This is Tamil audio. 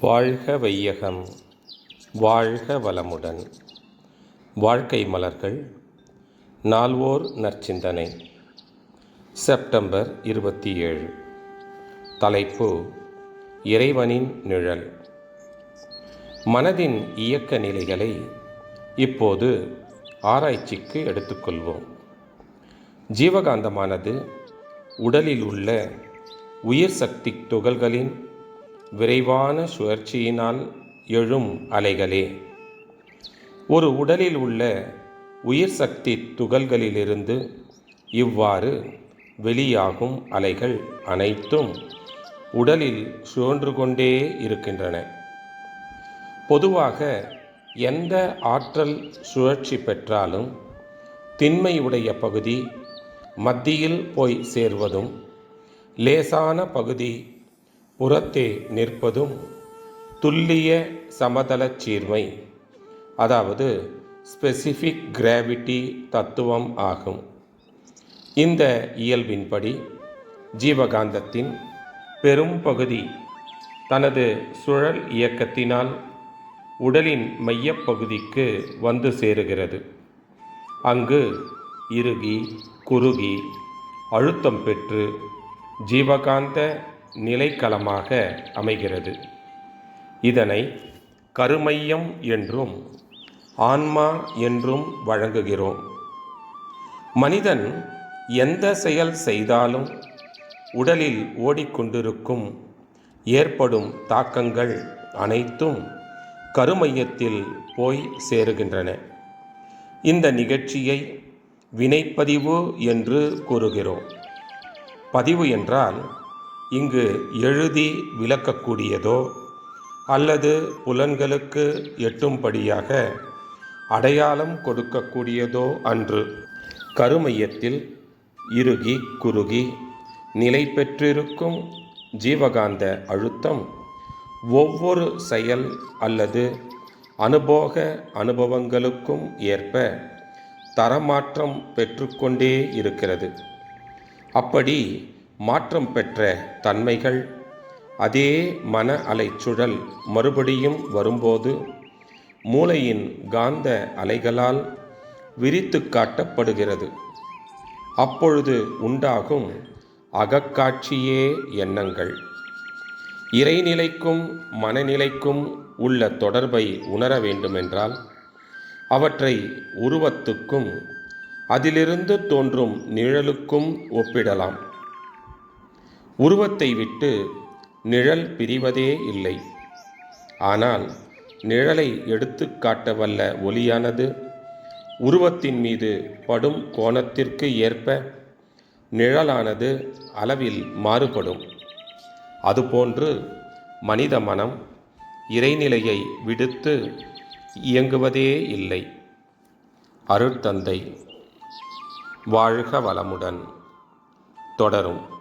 வாழ்க வையகம் வாழ்க வளமுடன். வாழ்க்கை மலர்கள் நால்வோர் நற்சிந்தனை. செப்டம்பர் இருபத்தி ஏழு தலைப்பு இறைவனின் நிழல். மனதின் இயக்க நிலைகளை இப்போது ஆராய்ச்சிக்கு எடுத்துக்கொள்வோம். ஜீவகாந்தமானது உடலில் உள்ள உயிர் சக்தி துகள்களின் விரைவான சுழற்சியினால் எழும் அலைகளே. ஒரு உடலில் உள்ள உயிர் சக்தி துகள்களிலிருந்து இவ்வாறு வெளியாகும் அலைகள் அனைத்தும் உடலில் சுழன்று கொண்டே இருக்கின்றன. பொதுவாக எந்த ஆற்றல் சுழற்சி பெற்றாலும் திண்மையுடைய பகுதி மத்தியில் போய் சேர்வதும் லேசான பகுதி புறத்தே நிற்பதும் துல்லிய சமதளச் சீர்மை. அதாவது ஸ்பெசிஃபிக் கிராவிட்டி தத்துவம் ஆகும். இந்த இயல்பின்படி ஜீவகாந்தத்தின் பெரும் பகுதி தனது சுழல் இயக்கத்தினால் உடலின் மையப்பகுதிக்கு வந்து சேருகிறது. அங்கு இறுகி குறுகி அழுத்தம் பெற்று ஜீவகாந்த நிலைக்களமாக அமைகிறது. இதனை கருமையம் என்றும் ஆன்மா என்றும் வழங்குகிறோம். மனிதன் எந்த செயல் செய்தாலும் உடலில் ஓடிக்கொண்டிருக்கும் ஏற்படும் தாக்கங்கள் அனைத்தும் கருமையத்தில் போய் சேருகின்றன. இந்த நிகழ்ச்சியை வினைப்பதிவு என்று கூறுகிறோம். பதிவு என்றால் இங்கு எழுதி விளக்கக்கூடியதோ அல்லது புலன்களுக்கு எட்டும்படியாக அடையாளம் கொடுக்கக்கூடியதோ அன்று. கருமையத்தில் இறுகி குறுகி நிலை பெற்றிருக்கும் ஜீவகாந்த அழுத்தம் ஒவ்வொரு செயல் அல்லது அனுபோக அனுபவங்களுக்கும் ஏற்ப தரமாற்றம் பெற்றுக்கொண்டே இருக்கிறது. அப்படி மாற்றம் பெற்ற தன்மைகள். அதே மன அலைச்சுழல் மறுபடியும் வரும்போது மூளையின் காந்த அலைகளால் விரித்து காட்டப்படுகிறது. அப்பொழுது உண்டாகும் அகக்காட்சியே எண்ணங்கள். இறைநிலைக்கும் மனநிலைக்கும் உள்ள தொடர்பை உணர வேண்டுமென்றால் அவற்றை உருவத்துக்கும் அதிலிருந்து தோன்றும் நிழலுக்கும் ஒப்பிடலாம். உருவத்தை விட்டு நிழல் பிரிவதே இல்லை. ஆனால் நிழலை எடுத்து காட்ட வல்ல ஒலியானது. உருவத்தின் மீது படும் கோணத்திற்கு ஏற்ப நிழலானது அளவில் மாறுபடும். அதுபோன்று மனித மனம் இறைநிலையை விடுத்து இயங்குவதே இல்லை. அருட்தந்தை வாழ்க வளமுடன். தொடரும்.